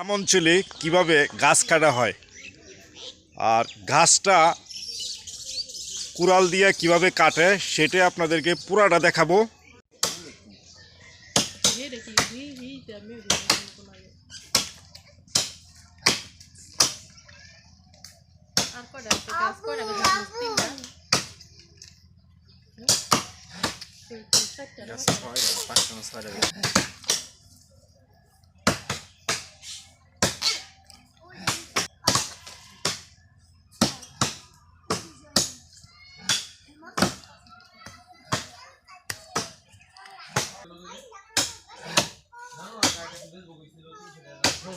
গ্রাম অঞ্চলে কীভাবে গাছ কাটা হয়? আর গাছটা কুড়াল দিয়ে কীভাবে কাটে সেটা আপনাদেরকে পুরাটা দেখাবো। Mira que vi,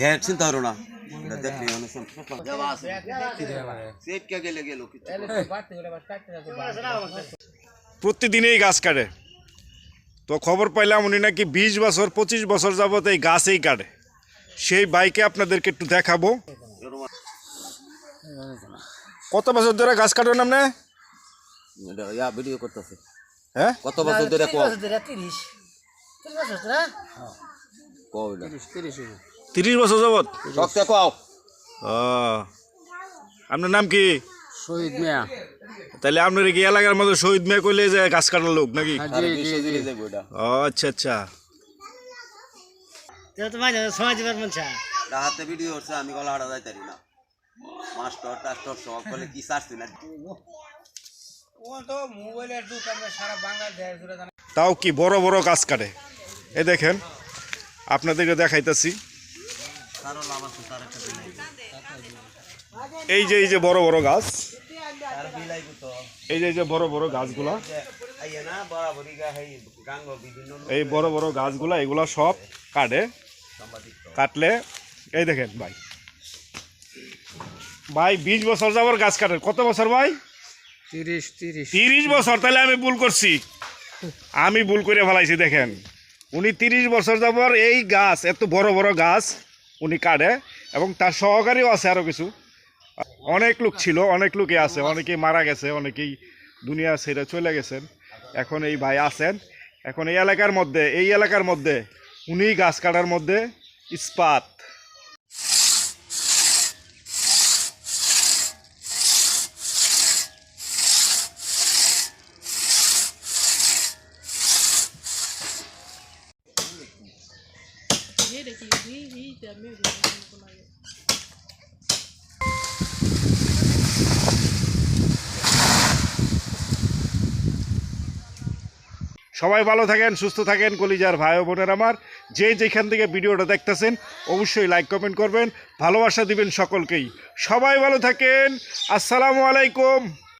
হ্যাঁ চিন্তা করো না প্রতিদিনই গাছ কাটে। তো খবর পাইলাম উনি নাকি বিশ বছর পঁচিশ বছর যাবত এই গাছেই কাটে। সেই বাইকে আপনাদেরকে একটু দেখাবো। কত বছর ধরে গাছ কাটেন আপনি ভিডিও করতেছে। হ্যাঁ? কত বছর ধরে তিরিশ তিরিশ। বছর না কও এটা তিরিশ বছর যাবত শক্তে কও। আপনার নাম কি? শহীদ মিয়া। তাহলে আপনার কি এলাকার মধ্যে শহীদ মেয়ে কইলে যে গাছ কাটার লোক নাকি? ও আচ্ছা আচ্ছা। মন ভিডিও আমি গলা হারা যাইতারি না। মাস্টার টাস্টার সব বলে কি চাচ্ছি তাও কি বড় বড় গাছ কাটে? এ দেখেন। আপনাদেরকে দেখাইতেছি। এই যে এই যে বড় বড় গাছ। এই যে এই যে বড় বড় গাছগুলা। এই বড় বড় গাছগুলা এগুলা সব কাটে। কাটলে এই দেখেন ভাই। ভাই বিশ বছর যাবর গাছ কাটেন কত বছর ভাই? তিরিশ তিরিশ। তিরিশ বছর তাহলে আমি ভুল করছি। আমি ভুল করে ফেলাইছি দেখেন। উনি তিরিশ বছর যাবর এই গাছ, এত বড় বড় গাছ উনি কাটে এবং তার সহকারীও আছে আরও কিছু। অনেক লোক ছিল, অনেক লোকে আছে, অনেকেই মারা গেছে, অনেকেই দুনিয়া ছেড়ে চলে গেছেন। এখন এই ভাই আছেন। এখন এই এলাকার মধ্যে, এই এলাকার মধ্যে উনি গাছ কাটার মধ্যে ইস্পাত। সবাই ভালো থাকেন, সুস্থ থাকেন, কলিজার ভাই বোনের আমার। যে যেখান থেকে ভিডিওটা দেখতেছেন, অবশ্যই লাইক কমেন্ট করবেন। ভালোবাসা দিবেন সকলকেই। সবাই ভালো থাকেন। আসসালামু আলাইকুম।